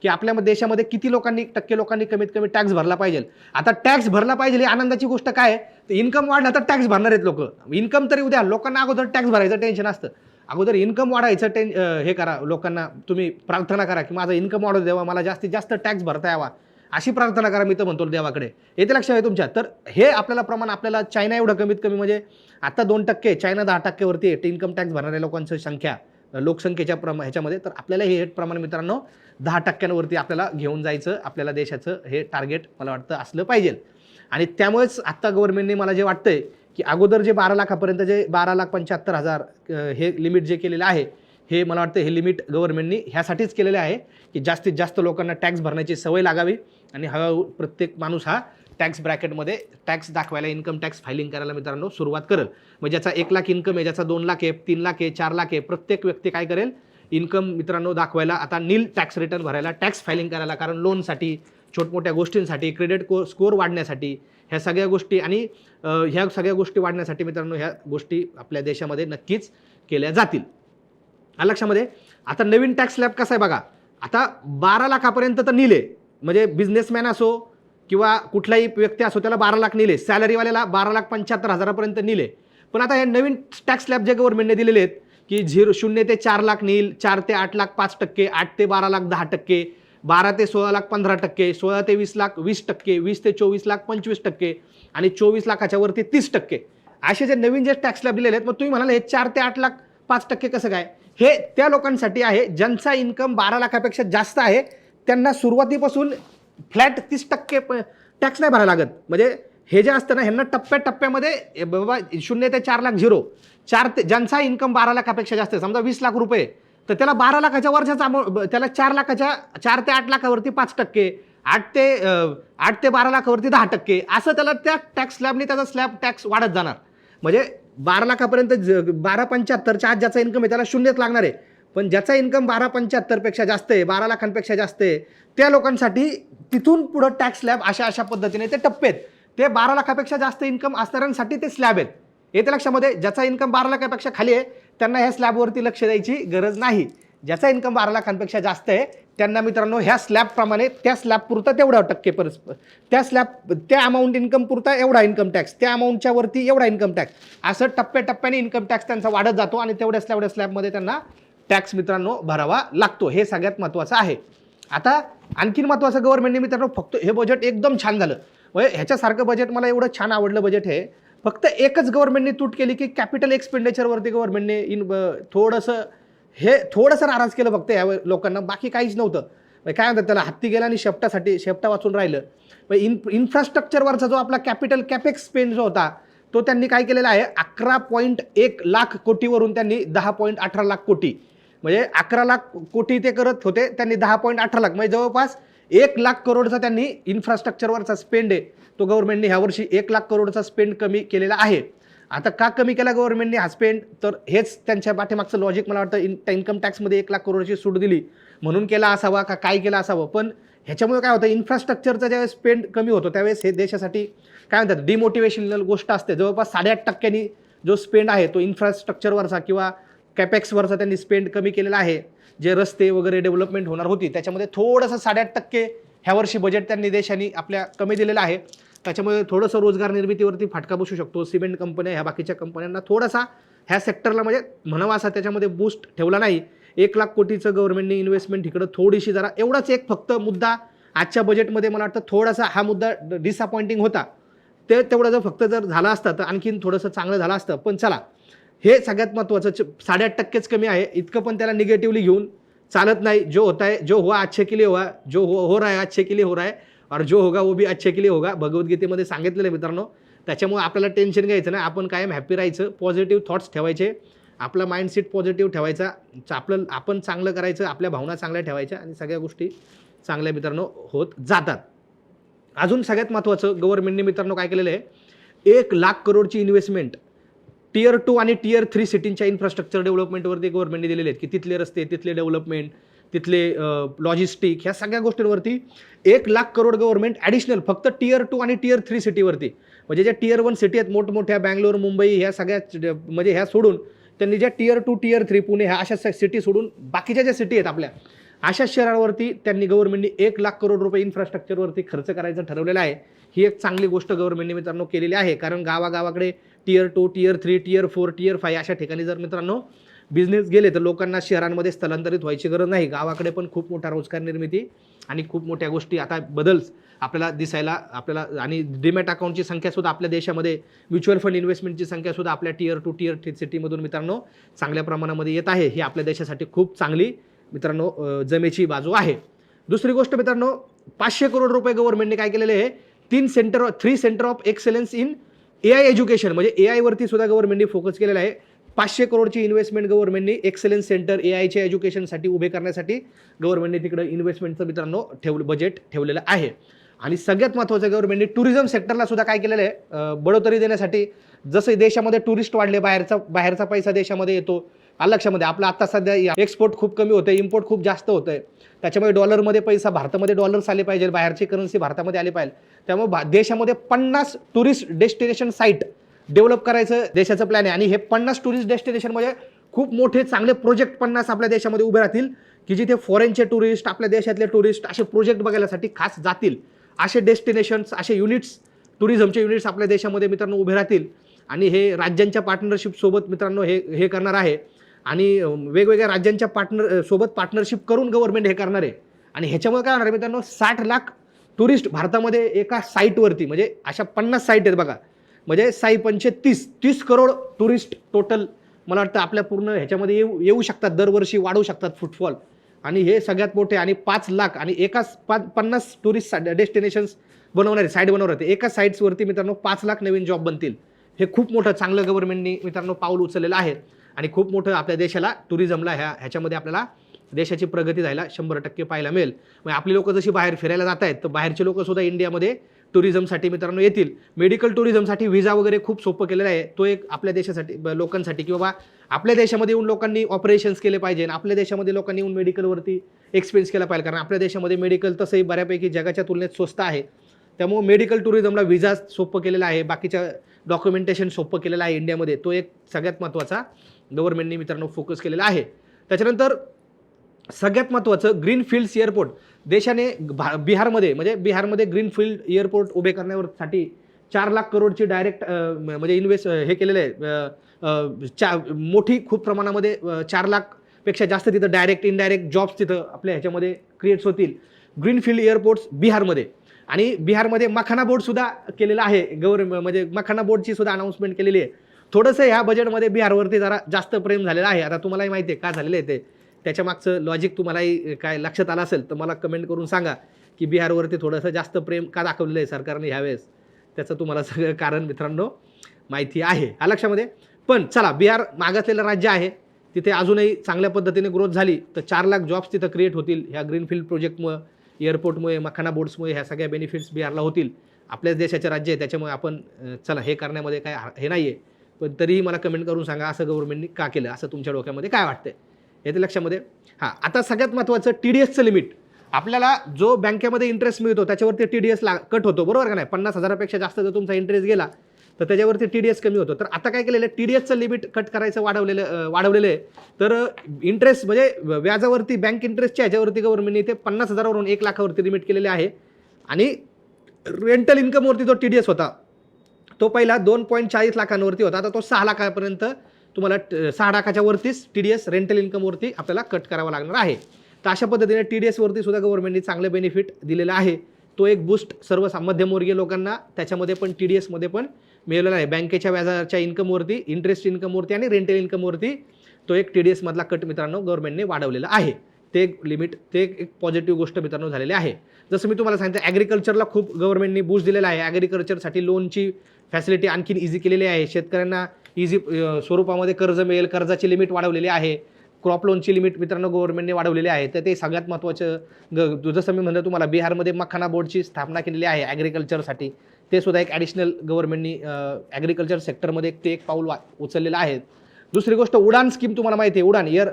की आपल्या देशामध्ये किती लोकांनी टक्के लोकांनी कमीत कमी टॅक्स भरला पाहिजे. आता टॅक्स भरला पाहिजे ही आनंदाची गोष्ट काय? तर इन्कम वाढला तर टॅक्स भरणार आहेत लोक. इन्कम तरी उद्या लोकांना अगोदर टॅक्स भरायचं टेन्शन असतं. अगोदर इन्कम वाढायचं टेन हे करा लोकांना तुम्ही प्रार्थना करा की माझं इन्कम वाढू द्यावा मला जास्तीत जास्त टॅक्स भरता यावा. अशी प्रार्थना करा मी तर म्हणतो देवाकडे. येते लक्षात आहे तुमच्या? तर हे आपल्याला प्रमाण आपल्याला चायना एवढं कमीत कमी म्हणजे आता दोन टक्के चायना दहा टक्केवरती आहे. इन्कम टॅक्स भरणाऱ्या लोकांची संख्या. लोकसंख्येच्या प्रमा ह्याच्यामध्ये तर आपल्याला हे प्रमाण मित्रांनो दहा टक्क्यांवरती आपल्याला घेऊन जायचं आपल्याला देशाचं हे टार्गेट मला वाटतं असलं पाहिजे. आणि त्यामुळेच आत्ता गव्हर्नमेंटने मला जे वाटतंय की अगोदर जे बारा लाखापर्यंत जे बारा लाख पंच्याहत्तर हजार हे लिमिट जे केलेलं आहे हे मला वाटतं हे लिमिट गव्हर्नमेंटनी ह्यासाठीच केलेलं आहे की जास्तीत जास्त लोकांना टॅक्स भरण्याची सवय लागावी. आणि हळूहळू प्रत्येक माणूस हा टॅक्स ब्रॅकेटमध्ये टॅक्स दाखवायला इन्कम टॅक्स फायलिंग करायला मित्रांनो सुरुवात करेल. मग ज्याचा एक लाख इन्कम आहे ज्याचा दोन लाख आहे तीन लाख आहे चार लाख आहे प्रत्येक व्यक्ती काय करेल? इन्कम मित्रांनो दाखवायला आता नील टॅक्स रिटर्न भरायला टॅक्स फायलिंग करायला कारण लोनसाठी छोटमोठ्या गोष्टींसाठी क्रेडिट को स्कोअर वाढण्यासाठी ह्या सगळ्या गोष्टी आणि ह्या सगळ्या गोष्टी वाढण्यासाठी मित्रांनो ह्या गोष्टी आपल्या देशामध्ये नक्कीच केल्या जातील. लक्षामध्ये आता नवीन टॅक्स स्लॅब कसा आहे बघा? आता बारा लाखापर्यंत तर नीले म्हणजे बिझनेसमॅन असो किंवा कुठलाही व्यक्ती असो त्याला बारा लाख नेले सॅलरीवाल्याला बारा लाख पंच्याहत्तर हजारापर्यंत नेले. पण आता हे नवीन टॅक्स स्लॅब जे गव्हर्नमेंटने दिलेले आहेत की झिरो शून्य ते चार लाख नील चार ते आठ लाख पाच टक्के आठ ते बारा लाख दहा टक्के बारा ते सोळा लाख पंधरा टक्के सोळा ते वीस लाख वीस टक्के वीस ते चोवीस लाख पंचवीस टक्के आणि चोवीस लाखाच्या वरती तीस टक्के. असे जे नवीन जे टॅक्स स्लॅब दिलेले आहेत मग तुम्ही म्हणाले हे चार ते आठ लाख पाच टक्के कसं काय? हे त्या लोकांसाठी आहे ज्यांचा इन्कम बारा लाखापेक्षा जास्त आहे त्यांना सुरुवातीपासून फ्लॅट तीस टक्के टॅक्स नाही भरायला लागत. म्हणजे हे जे असतं ना ह्यांना टप्प्याटप्प्यामध्ये बाबा शून्य ते चार लाख झिरो. चार ते ज्यांचा इन्कम बारा लाखापेक्षा जास्त आहे समजा वीस लाख रुपये तर त्याला बारा लाखाच्या वर्षाचा amount- त्याला चार लाखाच्या चार ते आठ लाखावरती पाच टक्के आठ ते आठ ते बारा लाखावरती दहा टक्के असं त्याला त्या टॅक्स स्लॅबने त्याचा स्लॅब टॅक्स वाढत जाणार. म्हणजे बारा लाखापर्यंत ज- बारा पंच्याहत्तरच्या आज ज्याचा इन्कम आहे त्याला शून्यच लागणार आहे. पण ज्याचा इन्कम बारा पंच्याहत्तरपेक्षा जास्त आहे बारा लाखांपेक्षा जास्त आहे त्या लोकांसाठी तिथून पुढं टॅक्स स्लॅब अशा अशा पद्धतीने ते टप्पे आहेत. ते बारा लाखापेक्षा जास्त इन्कम असणाऱ्यांसाठी ते स्लॅब आहेत. येते लक्षामध्ये ज्याचा इन्कम बारा लाखापेक्षा खाली आहे त्यांना ह्या स्लॅबवरती लक्ष द्यायची गरज नाही. ज्याचा इन्कम बारा लाखांपेक्षा जास्त आहे त्यांना मित्रांनो ह्या स्लॅबप्रमाणे त्या स्लॅब पुरता तेवढा टक्के परस्पर त्या स्लॅब त्या अमाऊंट इन्कम पुरता एवढा इन्कम टॅक्स त्या अमाऊंटच्या वरती एवढा इन्कम टॅक्स असं टप्प्याटप्प्याने इन्कम टॅक्स त्यांचा वाढत जातो आणि तेवढ्या तेवढ्या स्लॅबमध्ये त्यांना टॅक्स मित्रांनो भरावा लागतो. हे सगळ्यात महत्त्वाचं आहे. आता आणखीन महत्त्वाचं गव्हर्नमेंटने मित्रांनो फक्त हे बजेट एकदम छान झालं. म्हणजे ह्याच्यासारखं बजेट मला एवढं छान आवडलं बजेट हे. फक्त एकच गव्हर्नमेंटने तूट केली की कॅपिटल एक्सपेंडिचरवरती गव्हर्नमेंटने इन ब- थोडंसं हे थोडंसं नाराज केलं फक्त या लोकांना. बाकी काहीच नव्हतं. म्हणजे काय म्हणतात त्याला हत्ती गेला आणि शेपटासाठी शेपटा वाचून राहिलं. मग इन इन्फ्रास्ट्रक्चरवरचा जो आपला कॅपिटल कॅपेक्स स्पेंड जो होता तो त्यांनी काय केलेला आहे? अकरा पॉईंट एक लाख कोटीवरून त्यांनी दहा पॉईंट अठरा लाख कोटी. म्हणजे अकरा लाख कोटी ते करत होते त्यांनी दहा पॉईंट अठरा लाख. म्हणजे जवळपास एक लाख करोडचा त्यांनी इन्फ्रास्ट्रक्चरवरचा स्पेंड आहे. तो गव्हर्नमेंटने ह्यावर्षी एक लाख करोडचा स्पेंड कमी केलेला आहे. आता का कमी केला गव्हर्नमेंटने हा स्पेंड तर हेच त्यांच्या पाठीमागचं लॉजिक मला वाटतं इन इन्कम टॅक्समध्ये एक लाख करोडची सूट दिली. म्हणून केला असावा का काय केला असावं? पण ह्याच्यामुळे काय होतं इन्फ्रास्ट्रक्चरचा ज्यावेळेस स्पेंड कमी होतो त्यावेळेस हे देशासाठी काय म्हणतात डिमोटिवेशनल गोष्ट असते. जवळपास साडेआठ टक्क्यांनी जो स्पेंड आहे तो इन्फ्रास्ट्रक्चरवरचा किंवा कॅपेक्सवरचा त्यांनी स्पेंड कमी केलेला आहे. जे रस्ते वगैरे डेव्हलपमेंट होणार होती त्याच्यामध्ये थोडंसं साडेआठ टक्के ह्या वर्षी बजेट त्यांनी देशाने आपल्या कमी दिलेलं आहे. त्याच्यामुळे थोडंसं रोजगार निर्मितीवरती फाटका बसू शकतो. सिमेंट कंपन्या ह्या बाकीच्या कंपन्यांना थोडासा ह्या सेक्टरला म्हणजे म्हणावा असा त्याच्यामध्ये बूस्ट ठेवला नाही. एक लाख कोटीचं गव्हर्नमेंटने इन्व्हेस्टमेंट इकडं थोडीशी जरा एवढाच एक फक्त मुद्दा आजच्या बजेटमध्ये मला वाटतं थोडासा हा मुद्दा डिसअपॉइंटिंग होता. ते तेवढं जर फक्त जर झालं असतं तर आणखीन थोडंसं चांगलं झालं असतं. पण चला हे सगळ्यात महत्त्वाचं च- साडेआठ टक्केच कमी आहे. इतकं पण त्याला निगेटिव्हली घेऊन चालत नाही. जो होता है जो हुआ अच्छे के लिए हुआ जो हो हो रहा है अच्छे के लिए हो रहा है और जो होगा वो भी अच्छे के लिए होगा भगवद्गीतेमध्ये सांगितलेलं आहे मित्रांनो. त्याच्यामुळे आपल्याला टेन्शन घ्यायचं नाही. आपण कायम हॅपी राहायचं पॉझिटिव्ह थॉट्स ठेवायचे. आपला माइंडसेट पॉझिटिव्ह ठेवायचा. आपलं आपण चांगलं करायचं आपल्या भावना चांगल्या ठेवायच्या आणि सगळ्या गोष्टी चांगल्या मित्रांनो होत जातात. अजून सगळ्यात महत्त्वाचं गव्हर्नमेंटने मित्रांनो काय केलेलं आहे? एक लाख करोडची इन्व्हेस्टमेंट टियर टू आणि टियर थ्री सिटींच्या इन्फ्रास्ट्रक्चर डेव्हलपमेंटवरती गव्हर्नमेंटने दिलेले आहेत की तिथले रस्ते तिथले डेव्हलपमेंट तिथले लॉजिस्टिक ह्या सगळ्या गोष्टींवरती एक लाख करोड गव्हर्नमेंट ॲडिशनल फक्त टियर टू आणि टियर थ्री सिटीवरती. म्हणजे ज्या टियर वन सिटी आहेत मोठमोठ्या बँगलोर मुंबई ह्या सगळ्या म्हणजे ह्या सोडून त्यांनी ज्या tier two tier three Pune ह्या अशा सिटी सोडून बाकीच्या ज्या सिटी आहेत आपल्या अशा शहरांवरती त्यांनी गव्हर्नमेंटने एक लाख करोड रुपये इन्फ्रास्ट्रक्चरवरती खर्च करायचं ठरवलेलं आहे. ही एक चांगली गोष्ट गव्हर्नमेंटने मित्रांनो केलेली आहे कारण गावागावाकडे tier two tier three tier four tier five अशा ठिकाणी जर मित्रांनो बिझनेस गेले तर लोकांना शहरांमध्ये स्थलांतरित व्हायची गरज नाही. गावाकडे पण खूप मोठा रोजगार निर्मिती आणि खूप मोठ्या गोष्टी आता बदल आपल्याला दिसायला आपल्याला आणि डिमॅट अकाउंटची संख्यासुद्धा आपल्या देशामध्ये म्युच्युअल फंड इन्व्हेस्टमेंटची संख्यासुद्धा आपल्या टियर टू टियर थ्री सिटीमधून मित्रांनो चांगल्या प्रमाणामध्ये येत आहे. ही आपल्या देशासाठी खूप चांगली मित्रांनो जमेची बाजू आहे. दुसरी गोष्ट मित्रांनो पाचशे करोड रुपये गव्हर्नमेंटने काय केलेले आहे? तीन centre three centre of excellence in A I education म्हणजे ए आयवरती सुद्धा गव्हर्नमेंटने फोकस केलेला आहे. पाचशे करोडची इन्व्हेस्टमेंट गव्हर्नमेंटने एक्सलन्स सेंटर ए आयच्या एज्युकेशनसाठी उभे करण्यासाठी गव्हर्नमेंटने तिकडं इन्व्हेस्टमेंटचं मित्रांनो ठेवलं बजेट ठेवलेलं आहे. आणि सगळ्यात महत्त्वाचं गव्हर्नमेंटने टुरिझम सेक्टरला सुद्धा काय केलेलं आहे? बढोतरी देण्यासाठी. जसं देशामध्ये टुरिस्ट वाढले बाहेरचा बाहेरचा पैसा देशामध्ये येतो. आलं लक्षामध्ये आपलं आता सध्या एक्सपोर्ट खूप कमी होतं इम्पोर्ट खूप जास्त होतं आहे त्याच्यामुळे डॉलरमध्ये पैसा भारतामध्ये डॉलर्स आले पाहिजे बाहेरची करन्सी भारतामध्ये आली पाहिजे. त्यामुळे भा देशामध्ये पन्नास टुरिस्ट डेस्टिनेशन साईट डेव्हलप करायचं देशाचं प्लॅन आहे. आणि हे पन्नास टुरिस्ट डेस्टिनेशन म्हणजे खूप मोठे चांगले प्रोजेक्ट पन्नास आपल्या देशामध्ये उभे राहतील की जिथे फॉरेनचे टुरिस्ट आपल्या देशातले टुरिस्ट असे प्रोजेक्ट बघायसाठी खास जातील. असे डेस्टिनेशन्स असे युनिट्स टुरिझमचे युनिट्स आपल्या देशामध्ये मित्रांनो उभे राहतील. आणि हे राज्यांच्या पार्टनरशिपसोबत मित्रांनो हे हे करणार आहे. आणि वेगवेगळ्या राज्यांच्या पार्टनर सोबत पार्टनरशिप करून गव्हर्नमेंट हे करणार आहे. आणि ह्याच्यामुळे काय होणार आहे मित्रांनो साठ लाख टुरिस्ट भारतामध्ये एका साईटवरती म्हणजे अशा पन्नास साईट आहेत बघा. म्हणजे साई पंचे तीस तीस करोड टुरिस्ट टोटल मला वाटतं आपल्या पूर्ण ह्याच्यामध्ये येऊ येऊ शकतात दरवर्षी वाढवू शकतात फुटफॉल आणि हे सगळ्यात मोठे आणि पाच लाख आणि एकाच पाच पन्नास टुरिस्ट डेस्टिनेशन्स बनवणारे साईट बनवणार आहेत. एका साईट्सवरती मित्रांनो पाच लाख नवीन जॉब बनतील. हे खूप मोठं चांगलं गव्हर्नमेंटनी मित्रांनो पाऊल उचललेलं आहे. आणि खूप मोठं आपल्या देशाला टुरिझमला ह्या ह्याच्यामध्ये आपल्याला देशाची प्रगती जायला शंभर टक्के पाहायला मिळेल. मग आपली लोक जशी बाहेर फिरायला जात आहेत तर बाहेरचे लोक सुद्धा इंडियामध्ये टुरिझमसाठी मित्रांनो येतील. मेडिकल टुरिझमसाठी व्हिजा वगैरे खूप सोपं केलेला आहे. तो एक आपल्या देशासाठी ब- लोकांसाठी की बाबा आपल्या देशामध्ये येऊन लोकांनी ऑपरेशन्स केले पाहिजे आपल्या देशामध्ये लोकांनी येऊन मेडिकलवरती एक्सपेन्स केला पाहिजे. कारण आपल्या देशामध्ये मेडिकल तसंही बऱ्यापैकी जगाच्या तुलनेत स्वस्त आहे. त्यामुळे मेडिकल टुरिझमला व्हिजा सोपं केलेला आहे. बाकीच्या डॉक्युमेंटेशन सोपं केलेलं आहे इंडियामध्ये. तो एक सगळ्यात महत्त्वाचा गव्हर्नमेंटने मित्रांनो फोकस केलेला आहे. त्याच्यानंतर सगळ्यात महत्त्वाचं ग्रीनफील्ड्स एअरपोर्ट देशाने भा बिहारमध्ये म्हणजे बिहारमध्ये ग्रीनफील्ड एअरपोर्ट उभे करण्यासाठी चार लाख करोडची डायरेक्ट म्हणजे इन्व्हेस्ट हे केलेलं आहे. चा मोठी खूप प्रमाणामध्ये चार लाखपेक्षा जास्त तिथं डायरेक्ट इनडायरेक्ट जॉब्स तिथं आपल्या ह्याच्यामध्ये क्रिएट्स होतील. ग्रीनफील्ड एअरपोर्ट्स बिहारमध्ये. आणि बिहारमध्ये मखाना बोर्डसुद्धा केलेला आहे. गव्हर्नमेंट म्हणजे मखाना बोर्डची सुद्धा अनाऊन्समेंट केलेली आहे. थोडंसं ह्या बजेटमध्ये बिहारवरती जरा जास्त प्रेम झालेलं आहे. आता तुम्हालाही माहिती आहे का झालेलं आहे ते. त्याच्या मागचं लॉजिक तुम्हालाही काय लक्षात आलं असेल तर मला कमेंट करून सांगा की बिहारवरती थोडंसं जास्त प्रेम का दाखवलेलं आहे सरकारने ह्यावेळेस त्याचं तुम्हाला सगळं कारण मित्रांनो माहिती आहे. हा लक्षामध्ये? पण चला बिहार मागासलेलं राज्य आहे. तिथे अजूनही चांगल्या पद्धतीने ग्रोथ झाली. तर चार लाख जॉब्स तिथं क्रिएट होतील. ह्या ग्रीनफील्ड प्रोजेक्टमुळं एअरपोर्टमुळे मखाना बोर्ड्समुळे ह्या सगळ्या बेनिफिट्स बिहारला होतील. आपल्याच देशाचे राज्य आहे. त्याच्यामुळे आपण चला हे करण्यामध्ये काय हे नाही आहे पण तरीही मला कमेंट करून सांगा असं गव्हर्नमेंटने का केलं असं तुमच्या डोक्यामध्ये काय वाटतंय? येते लक्षामध्ये. हां आता सगळ्यात महत्त्वाचं टी डी एसचं लिमिट आपल्याला जो बँकेमध्ये इंटरेस्ट मिळतो त्याच्यावरती टी डी एस ला कट होतो बरोबर का नाही? पन्नास हजारापेक्षा जास्त जर तुमचा इंटरेस्ट गेला तर त्याच्यावरती टी डी एस कमी होतो. तर आता काय केलेलं आहे? टी डी एसचं लिमिट कट करायचं वाढवलेलं वाढवलेलं आहे. तर इंटरेस्ट म्हणजे व्याजावरती बँक इंटरेस्टच्या ह्याच्यावरती गव्हर्नमेंटने ते पन्नास हजारावरून एक लाखावरती लिमिट केलेले आहे. आणि रेंटल इन्कमवरती जो टी डी एस होता तो पहिला दोन पॉईंट चाळीस लाखांवरती होता. आता तो सहा लाखापर्यंत तुम्हाला ट- सहा लाखाच्या वरतीच टी डी एस रेंटल इन्कमवरती आपल्याला कट करावा लागणार आहे. तर अशा पद्धतीने टी डी एसवरती सुद्धा गव्हर्नमेंटने चांगले बेनिफिट दिलेला आहे. तो एक बूस्ट सर्व सा- मध्यमवर्गीय लोकांना त्याच्यामध्ये पण टी डी एसमध्ये पण मिळालेला आहे. बँकेच्या व्याजाच्या इन्कमवरती इंटरेस्ट इन्कमवरती आणि रेंटल इन्कमवरती तो एक टी डी एसमधला कट मित्रांनो गव्हर्नमेंटने वाढवलेला आहे. ते एक लिमिट ते एक पॉझिटिव्ह गोष्ट मित्रांनो झालेली आहे. जसं मी तुम्हाला सांगितलं ॲग्रिकल्चरला खूप गव्हर्नमेंटने बूस्ट दिलेला आहे. ॲग्रिकल्चरसाठी लोनची फॅसिलिटी आणखीन इझी केलेली आहे. शेतकऱ्यांना इझी स्वरूपामध्ये कर्ज मिळेल. कर्जाची लिमिट वाढवलेली आहे. क्रॉप लोनची लिमिट मित्रांनो गव्हर्नमेंटने वाढवलेली आहे. तर ते सगळ्यात महत्त्वाचं ग जसं मी म्हणलं तुम्हाला बिहारमध्ये मखाना बोर्डची स्थापना केलेली आहे ॲग्रिकल्चरसाठी ते सुद्धा एक ॲडिशनल गव्हर्नमेंटनी ॲग्रिकल्चर सेक्टरमध्ये ते एक पाऊल वा उचललेलं आहे. दुसरी गोष्ट उडान स्कीम तुम्हाला माहिती आहे. उडान एअर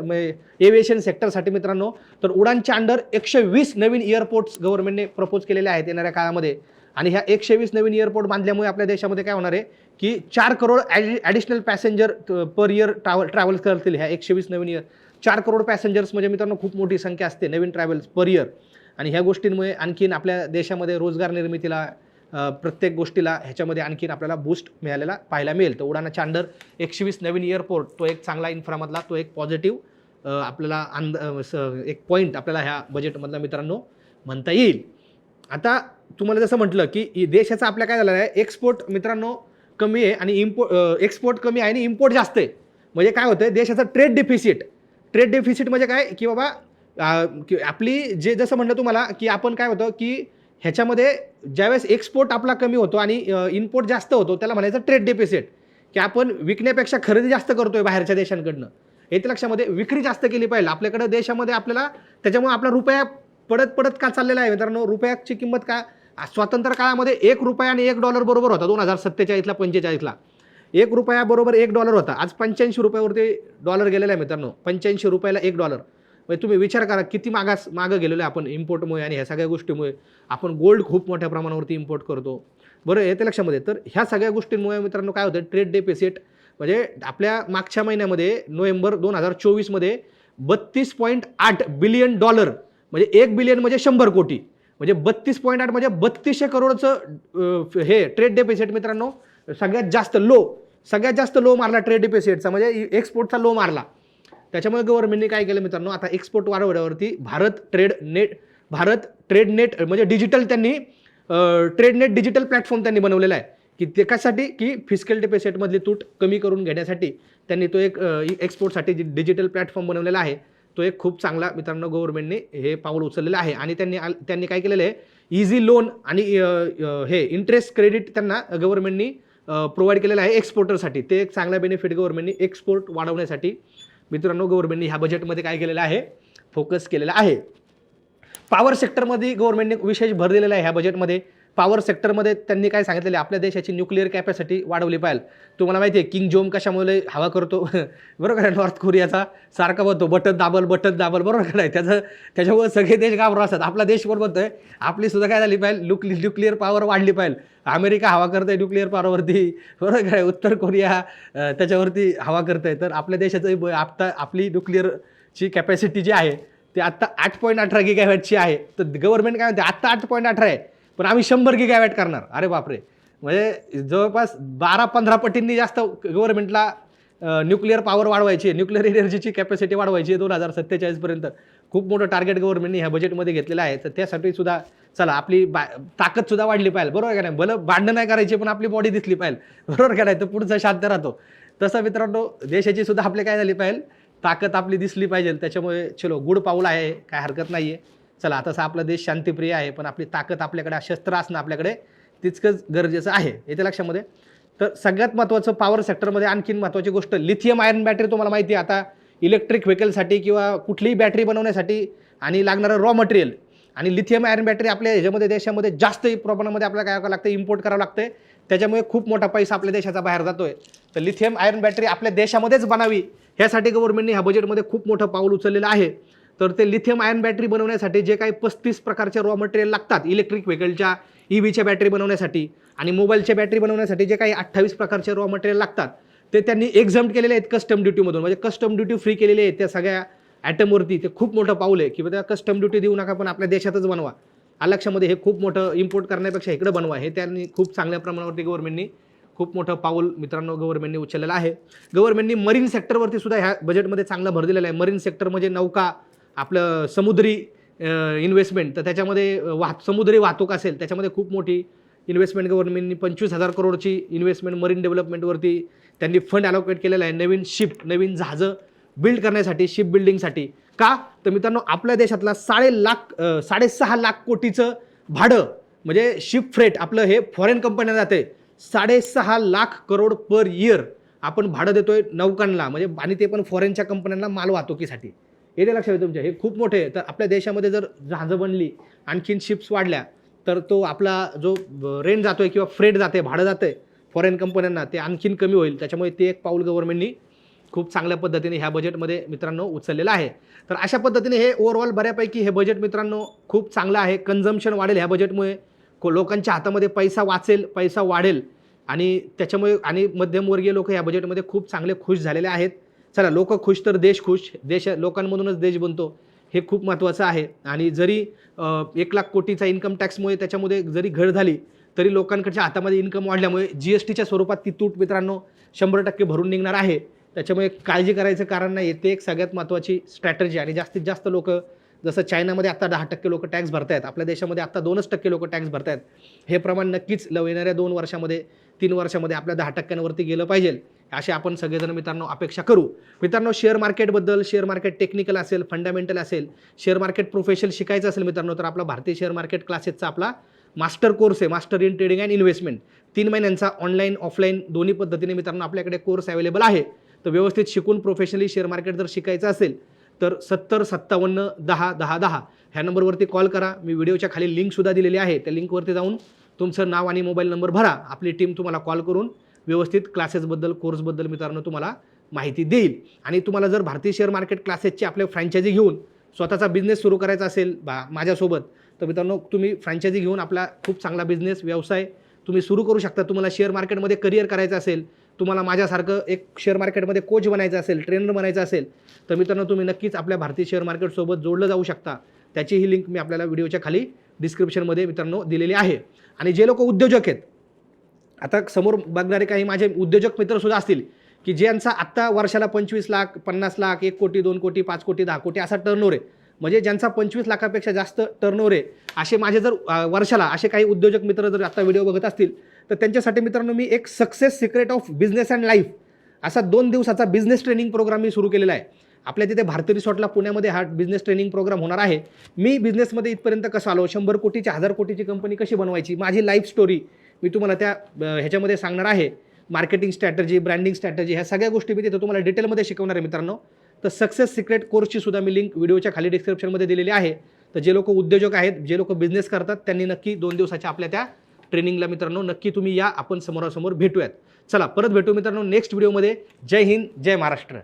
एव्हिएशन सेक्टरसाठी मित्रांनो तर उडानच्या अंडर एकशे वीस नवीन एअरपोर्ट्स गव्हर्नमेंटने प्रपोज केलेले आहेत येणाऱ्या काळामध्ये. आणि ह्या एकशे वीस नवीन एअरपोर्ट बांधल्यामुळे आपल्या देशामध्ये काय होणार आहे? की चार crore additional passenger per year travel travels करतील ह्या एकशे वीस नवीन इयर चार करोड पॅसेंजर्स म्हणजे मित्रांनो खूप मोठी संख्या असते नवीन ट्रॅव्हल्स पर इयर आणि ह्या गोष्टींमुळे आणखीन आपल्या देशामध्ये रोजगार निर्मितीला प्रत्येक गोष्टीला ह्याच्यामध्ये आणखीन आपल्याला बूस्ट मिळालेला पाहायला मिळेल. तर उडानाच्या अंडर एकशे वीस नवीन एअरपोर्ट तो एक चांगला इन्फ्रामधला तो एक पॉझिटिव्ह आपल्याला अंद स- एक पॉईंट आपल्याला ह्या बजेटमधला मित्रांनो म्हणता येईल. आता तुम्हाला जसं म्हटलं की देशाचं देशाचा आपल्या काय झालेलं आहे? एक्सपोर्ट मित्रांनो कमी आहे आणि इम्पो एक्सपोर्ट कमी आहे आणि इम्पोर्ट जास्त आहे. म्हणजे काय होतं देशाचं ट्रेड डेफिसिट ट्रेड डेफिसिट म्हणजे काय? की बाबा आपली जे जसं म्हणलं तुम्हाला की आपण काय होतं की ह्याच्यामध्ये ज्यावेळेस एक्सपोर्ट आपला कमी होतो आणि इम्पोर्ट जास्त होतो त्याला म्हणायचं ट्रेड डेफिसिट की आपण विकण्यापेक्षा खरेदी जास्त करतोय बाहेरच्या देशांकडनं. येते लक्षामध्ये विक्री जास्त केली पाहिजे. आपल्याकडे देशामध्ये आपल्याला त्याच्यामुळे आपला रुपया पडत पडत का चाललेला आहे मित्रांनो? रुपयाची किंमत का? स्वातंत्र्य काळामध्ये एक रुपया आणि एक डॉलर बरोबर होता दोन हजार सत्तेचाळीसला पंचेचाळीसला. एक रुपया बरोबर एक डॉलर होता. आज पंच्याऐंशी रुपयावरती डॉलर गेलेला आहे मित्रांनो. पंच्याऐंशी रुपयाला एक डॉलर म्हणजे तुम्ही विचार करा किती मागास मागं गेलेलो आहे आपण इम्पोर्टमुळे आणि ह्या सगळ्या गोष्टीमुळे. आपण गोल्ड खूप मोठ्या प्रमाणावरती इम्पोर्ट करतो. बरं येते लक्षामध्ये. तर ह्या सगळ्या गोष्टींमुळे मित्रांनो काय होतं? ट्रेड डेफिसिट म्हणजे आपल्या मागच्या महिन्यामध्ये नोव्हेंबर दोन हजार चोवीसमध्ये बत्तीस पॉईंट आठ बिलियन डॉलर म्हणजे एक बिलियन म्हणजे शंभर कोटी. म्हणजे बत्तीस पॉईंट आठ म्हणजे बत्तीसशे करोडचं हे ट्रेड डेपिसिट मित्रांनो. सगळ्यात जास्त लो सगळ्यात जास्त लो मारला ट्रेड डेपिसिटचा म्हणजे एक्सपोर्टचा लो मारला. त्याच्यामुळे गव्हर्नमेंटने काय केलं मित्रांनो आता export वाढवण्यावरती Bharat trade net Bharat trade net म्हणजे डिजिटल त्यांनी ट्रेड नेट डिजिटल प्लॅटफॉर्म त्यांनी बनवलेला आहे. की ते कशासाठी की फिजिकल डेपिसिटमधली तूट कमी करून घेण्यासाठी त्यांनी तो एक एक्सपोर्टसाठी डिजिटल प्लॅटफॉर्म बनवलेला आहे. तो एक खूप चांगला मित्रांनो गव्हर्नमेंटने हे पाऊल उचललेलं आहे. आणि त्यांनी त्यांनी काय केलेलं आहे? इझी लोन आणि हे इंटरेस्ट क्रेडिट त्यांना गव्हर्नमेंटनी प्रोव्हाइड केलेलं आहे एक्सपोर्टरसाठी ते एक चांगला बेनिफिट गव्हर्नमेंटनी एक्सपोर्ट वाढवण्यासाठी मित्रांनो गव्हर्नमेंटनी ह्या बजेटमध्ये काय केलेलं आहे? फोकस केलेला आहे. पॉवर सेक्टरमध्ये गव्हर्नमेंटने विशेष भर दिलेला आहे ह्या बजेटमध्ये पॉवर सेक्टरमध्ये त्यांनी काय सांगितलेलं आहे? आपल्या देशाची न्यूक्लिअर कॅपॅसिटी वाढवली पाहिजे. तुम्हाला माहिती आहे किंग जोम कशामुळे हवा करतो? बरोबर आहे नॉर्थ कोरियाचा सारखा बनतो बटन दाबल बटन दाबल. बरोबर का नाही त्याचं त्याच्यामुळे सगळे देश घाबरून असतात. आपला देश बरोबर आहे आपली सुद्धा काय झाली पाहिजे? न्यूक्लि न्यूक्लिअर पॉवर वाढली पाहिजे. अमेरिका हवा करतंय न्यूक्लिअर पॉवरवरती बरोबर काय उत्तर कोरिया त्याच्यावरती हवा करत आहे तर आपल्या देशाचं आता आपली न्यूक्लिअरची कॅपॅसिटी जी आहे ते आत्ता आठ पॉईंट अठरा गिगावॅटची आहे. तर गव्हर्नमेंट काय म्हणते? आत्ता आठ पॉईंट अठरा आहे. पण आम्ही शंभर गिगावॅट करणार. अरे बापरे. म्हणजे जवळपास बारा पंधरा पटींनी जास्त गव्हर्नमेंटला न्यूक्लिअर पॉवर वाढवायची न्यूक्लिअर एनर्जीची कॅपॅसिटी वाढवायची दोन हजार सत्तेचाळीसपर्यंत खूप मोठं टार्गेट गव्हर्नमेंटने ह्या बजेटमध्ये घेतलेलं आहे. तर त्यासाठी सुद्धा चला आपली बा ताकदसुद्धा वाढली पाहिजे. बरोबर का नाही? भलं भांडणं नाही करायची पण आपली बॉडी दिसली पाहिजे. बरोबर का नाही? तर पुढचा शांत राहतो. तसं मित्रांनो देशाची सुद्धा आपली काय झाली पाहिजे? ताकद आपली दिसली पाहिजे. त्याच्यामुळे चलो गुड पाऊल आहे. काय हरकत नाही आहे चला तसा आपला देश शांतिप्रिय आहे पण आपली ताकद आपल्याकडे शस्त्र असणं आपल्याकडे तितकंच गरजेचं आहे. येते लक्षामध्ये? तर सगळ्यात महत्त्वाचं पॉवर सेक्टरमध्ये आणखीन महत्त्वाची गोष्ट लिथियम आयर्न बॅटरी तुम्हाला माहिती आहे आता. इलेक्ट्रिक व्हेकलसाठी किंवा कुठलीही बॅटरी बनवण्यासाठी आणि लागणारं रॉ मटेरियल आणि लिथियम आयर्न बॅटरी आपल्या ह्याच्यामध्ये देशामध्ये जास्त प्रमाणामध्ये आपल्याला काय करावं लागतं? इम्पोर्ट करावं लागतं त्याच्यामुळे खूप मोठा पैसा आपल्या देशाचा बाहेर जातो आहे तर लिथियम आयर्न बॅटरी आपल्या देशामध्येच बनावी ह्यासाठी गव्हर्नमेंटने ह्या बजेटमध्ये खूप मोठं पाऊल उचललेलं आहे. तर ते लिथियम आयन बॅटरी बनवण्यासाठी जे काही पस्तीस प्रकारचे रॉ मटेरियल लागतात इलेक्ट्रिक व्हेकलच्या ई व्हीच्या बॅटरी बनवण्यासाठी आणि मोबाईलच्या बॅटरी बनवण्यासाठी जे काही अठ्ठावीस प्रकारचे रॉ मटेरियल लागतात ते त्यांनी एक्झाम्ट केलेले आहेत कस्टम ड्युटीमधून म्हणजे कस्टम ड्युटी फ्री केलेले आहेत त्या सगळ्या ॲटमवरती ते खूप मोठं पाऊल आहे की त्या कस्टम ड्युटी देऊ नका पण आपल्या देशातच बनवा. अलक्षामध्ये हे खूप मोठं इम्पोर्ट करण्यापेक्षा इकडं बनवा. हे त्यांनी खूप चांगल्या प्रमाणावरती गव्हर्नमेंटनी खूप मोठं पाऊल मित्रांनो गव्हर्नमेंटने उचललेलं आहे. गव्हर्नमेंटनी मरीन सेक्टरवरती सुद्धा ह्या बजेटमध्ये चांगला भर दिलेला आहे. मरीन सेक्टर म्हणजे नौका आपलं समुद्री इन्व्हेस्टमेंट तर त्याच्यामध्ये वाहत समुद्री वाहतूक असेल त्याच्यामध्ये खूप मोठी इन्व्हेस्टमेंट गव्हर्नमेंटनी पंचवीस हजार करोडची इन्व्हेस्टमेंट मरीन डेव्हलपमेंटवरती त्यांनी फंड अलोकेट केलेला आहे. नवीन शिप नवीन जहाजं बिल्ड करण्यासाठी शिप बिल्डिंगसाठी का? तर मित्रांनो आपल्या देशातला साडे लाख साडेसहा लाख कोटीचं भाडं म्हणजे शिप फ्रेट आपलं हे फॉरेन कंपन्या जाते. साडेसहा लाख करोड पर इयर आपण भाडं देतोय नौकांना म्हणजे आणि ते पण फॉरेनच्या कंपन्यांना माल वाहतुकीसाठी. येते लक्षात येतं तुमच्या. हे खूप मोठे आहे. तर आपल्या देशामध्ये जर जहाजं बनली आणखीन शिप्स वाढल्या तर तो आपला जो रेंट आहे किंवा फ्रेट जाते भाडं जातं आहे फॉरेन कंपन्यांना ते आणखीन कमी होईल. त्याच्यामुळे ते एक पाऊल गव्हर्नमेंटनी खूप चांगल्या पद्धतीने ह्या बजेटमध्ये मित्रांनो उचललेलं आहे. तर अशा पद्धतीने हे ओव्हरऑल बऱ्यापैकी हे बजेट मित्रांनो खूप चांगलं आहे. कन्झम्पशन वाढेल ह्या बजेटमुळे को लोकांच्या हातामध्ये पैसा वाचेल पैसा वाढेल. आणि त्याच्यामुळे आणि मध्यमवर्गीय लोक ह्या बजेटमध्ये खूप चांगले खुश झालेले आहेत. चला लोक खुश तर देश खुश. देश लोकांमधूनच देश बनतो. हे खूप महत्त्वाचं आहे. आणि जरी एक लाख कोटीचा इन्कम टॅक्समुळे त्याच्यामध्ये जरी घट झाली तरी लोकांकडच्या हातामध्ये इन्कम वाढल्यामुळे जी एस टीच्या स्वरूपात ती तूट मित्रांनो शंभर टक्के भरून निघणार आहे. त्याच्यामुळे काळजी करायचं कारण नाही. ते एक सगळ्यात महत्त्वाची स्ट्रॅटर्जी आणि जास्तीत जास्त लोक जसं चायनामध्ये आता दहा टक्के लोक टॅक्स भरतायत. आपल्या देशामध्ये आता दोनच टक्के लोक टॅक्स भरतायत. हे प्रमाण नक्कीच लव येणाऱ्या दोन वर्षामध्ये तीन वर्षामध्ये आपल्या दहा टक्क्यांवरती गेलं पाहिजे. असे आपण सगळेजण मित्रांनो अपेक्षा करू. मित्रांनो शेअर मार्केटबद्दल शेअर मार्केट टेक्निकल असेल फंडामेंटल असेल शेअर मार्केट प्रोफेशनल शिकायचं असेल मित्रांनो तर आपला भारतीय शेअर मार्केट क्लासेसचा आपला मास्टर कोर्स आहे master in trading and investment तीन महिन्यांचा ऑनलाईन ऑफलाईन दोन्ही पद्धतीने मित्रांनो आपल्याकडे कोर्स अवेलेबल आहे. तर व्यवस्थित शिकून प्रोफेशनली शेअर मार्केट जर शिकायचं असेल तर सत्तर सत्तावन्न दहा दहा दहा ह्या नंबरवरती कॉल करा. मी व्हिडिओच्या खाली लिंकसुद्धा दिलेली आहे. त्या लिंकवरती जाऊन तुमचं नाव आणि मोबाईल नंबर भरा. आपली टीम तुम्हाला कॉल करून व्यवस्थित क्लासेसबद्दल कोर्सबद्दल मित्रांनो तुम्हाला माहिती देईल. आणि तुम्हाला जर भारतीय शेअर मार्केट क्लासेसची आपले फ्रँचायझी घेऊन स्वतःचा बिझनेस सुरू करायचा असेल बा माझ्यासोबत तर मित्रांनो तुम्ही फ्रँचायझी घेऊन आपला खूप चांगला बिझनेस व्यवसाय तुम्ही सुरू करू शकता. तुम्हाला शेअर मार्केटमध्ये करिअर करायचं असेल तुम्हाला माझ्यासारखं एक शेअर मार्केटमध्ये कोच बनायचं असेल ट्रेनर बनायचं असेल तर मित्रांनो तुम्ही नक्कीच आपल्या भारतीय शेअर मार्केटसोबत जोडलं जाऊ शकता. त्याची ही लिंक मी आपल्याला व्हिडिओच्या खाली डिस्क्रिप्शनमध्ये मित्रांनो दिलेली आहे. आणि जे लोक उद्योजक आहेत आता समोर बघणारे काही माझे उद्योजक मित्रसुद्धा असतील की ज्यांचा आत्ता वर्षाला पंचवीस लाख पन्नास लाख एक कोटी दोन कोटी पाच कोटी दहा कोटी असा टर्नओव्हर आहे. म्हणजे ज्यांचा पंचवीस लाखापेक्षा जास्त टर्नओव्हर आहे असे माझे जर वर्षाला असे काही उद्योजक मित्र जर आता व्हिडिओ बघत असतील तर त्यांच्यासाठी मित्रांनो मी एक success secret of business and life असा दोन दिवसाचा बिझनेस ट्रेनिंग प्रोग्राम मी सुरू केलेला आहे. आपल्या तिथे भारती रिसॉर्टला पुण्यामध्ये हा बिझनेस ट्रेनिंग प्रोग्राम होणार आहे. मी बिझनेसमध्ये इथपर्यंत कसं आलो? शंभर कोटीची हजार कोटीची कंपनी कशी बनवायची? माझी लाईफ स्टोरी मी तुम्हाला त्या ह्याच्यामध्ये सांगणार आहे. मार्केटिंग स्ट्रॅटजी ब्रँडिंग स्ट्रॅटजी ह्या सगळ्या गोष्टी मी तिथे तुम्हाला डिटेलमध्ये शिकवणार आहे मित्रांनो. तर सक्सेस सिक्रेट कोर्सची सुद्धा मी लिंक व्हिडिओच्या खाली डिस्क्रिप्शनमध्ये दिलेली आहे. तर जे लोक उद्योजक आहेत जे लोक बिझनेस करतात त्यांनी नक्की दोन दिवसाच्या आपल्या त्या ट्रेनिंगला मित्रांनो नक्की तुम्ही या आपण समोरासमोर भेटूयात. चला परत भेटू मित्रांनो नेक्स्ट व्हिडिओमध्ये जय हिंद जय महाराष्ट्र.